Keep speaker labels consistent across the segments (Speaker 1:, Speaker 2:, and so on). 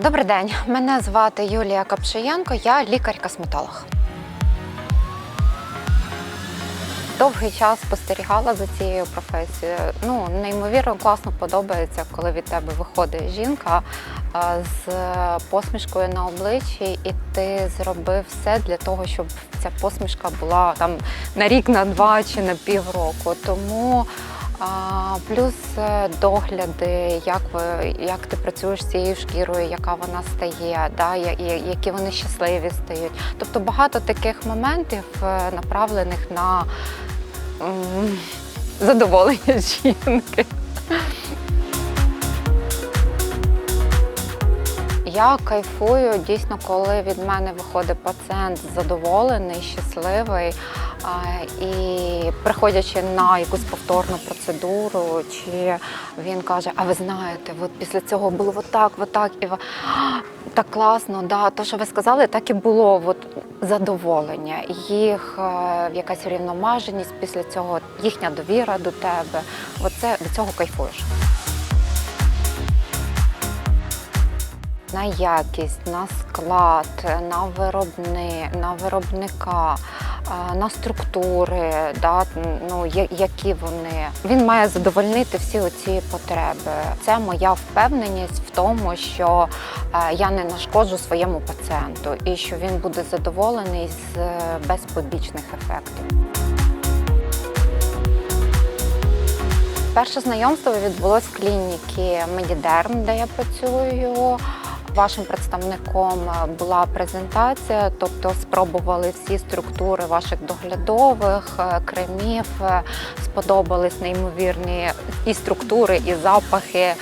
Speaker 1: Добрий день, мене звати Юлія Капшиєнко, я лікар-косметолог. Довгий час спостерігала за цією професією. Ну, неймовірно класно подобається, коли від тебе виходить жінка з посмішкою на обличчі, і ти зробив все для того, щоб ця посмішка була там на рік, на два чи на півроку. Тому а, плюс е, догляди, як ви як ти працюєш з цією шкірою, яка вона стає, да, я- я- які вони щасливі стають. Тобто багато таких моментів е, направлених на м, задоволення жінки. Я кайфую дійсно, коли від мене виходить пацієнт задоволений, щасливий. І приходячи на якусь повторну процедуру, чи він каже: А ви знаєте, от після цього було отак, отак, і так класно, да, то, що ви сказали, так і було. От задоволення, їх е, якась рівномаженість після цього, їхня довіра до тебе. Оце від цього кайфуєш. на якість, на склад, на виробни, на виробника, на структури, да, ну, які вони. Він має задовольнити всі оці потреби. Це моя впевненість в тому, що е, я не нашкоджу своєму пацієнту і що він буде задоволений з е, без побічних ефектів. Перше знайомство відбулося в клініці Медідерм, де я працюю. Вашим представником е, була презентація, тобто спробували всі структури ваших доглядових е, кремів. е, Сподобались неймовірні і структури, і запахи.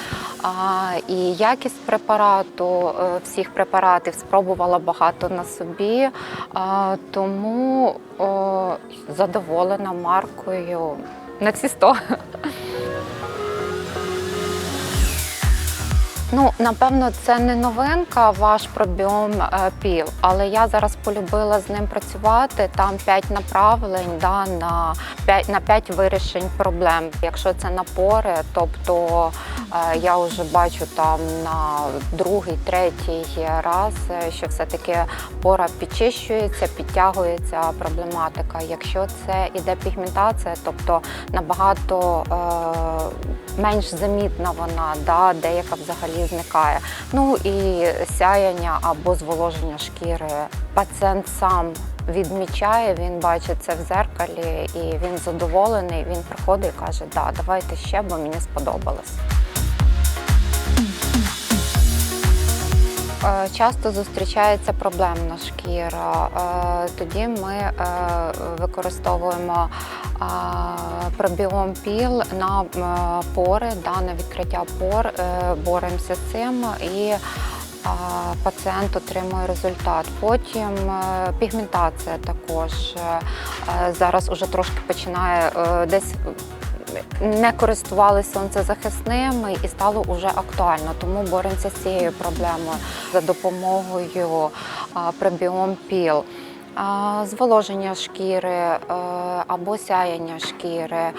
Speaker 1: І якість препарату, всіх препаратів спробувала багато на собі, тому задоволена маркою на ці 100. Ну, напевно, це не новинка, ваш пробіом е, піл, але я зараз полюбила з ним працювати. Там 5 направлень да, на 5, на 5 вирішень проблем. Якщо це напори, тобто е, я вже бачу там на другий, третій раз, е, що все-таки пора підчищується, підтягується проблематика. Якщо це іде пігментація, тобто набагато е, менш замітна вона, да, деяка взагалі зникає. Ну і сяяння або зволоження шкіри. Пацієнт сам відмічає, він бачить це в зеркалі і він задоволений. Він приходить і каже, да, давайте ще, бо мені сподобалось. Е, Часто зустрічається проблемна шкіра. Е, Тоді ми е, використовуємо пробіом піл на пори, на відкриття пор, боремося з цим і пацієнт отримує результат. Потім пігментація також зараз уже трошки починає десь не користувалися сонцезахисними і стало вже актуально. Тому боремося з цією проблемою за допомогою пробіом піл. Зволоження шкіри або сяяння шкіри.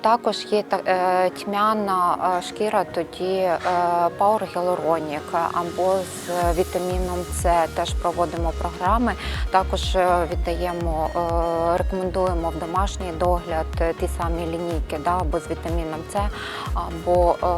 Speaker 1: Також є е, тьмяна е, шкіра, тоді е, або з вітаміном С теж проводимо програми. Також віддаємо, рекомендуємо в домашній догляд ті самі лінійки да, або з вітаміном С або. Е,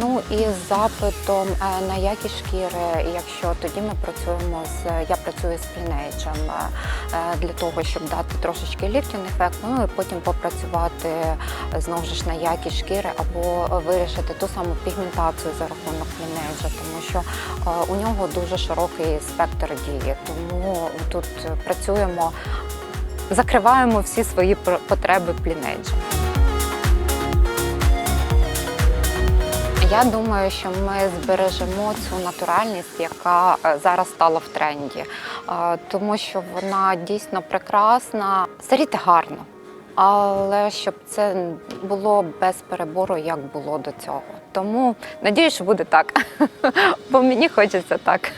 Speaker 1: Ну і з запитом е, на якість шкіри, якщо тоді ми працюємо з я працюю з плінейджем е, для того, щоб дати трошечки ліфтінг ефект, ну і потім попрацювати е, знову ж на якість шкіри або вирішити ту саму пігментацію за рахунок плінейджа, тому що е, у нього дуже широкий спектр дії. Тому тут працюємо, закриваємо всі свої потреби плінейджем. Я думаю, що ми збережемо цю натуральність, яка е, зараз стала в тренді, Е, тому що вона дійсно прекрасна. Старіти гарно, але щоб це було без перебору, як було до цього. Тому надію, що буде так, бо мені хочеться так.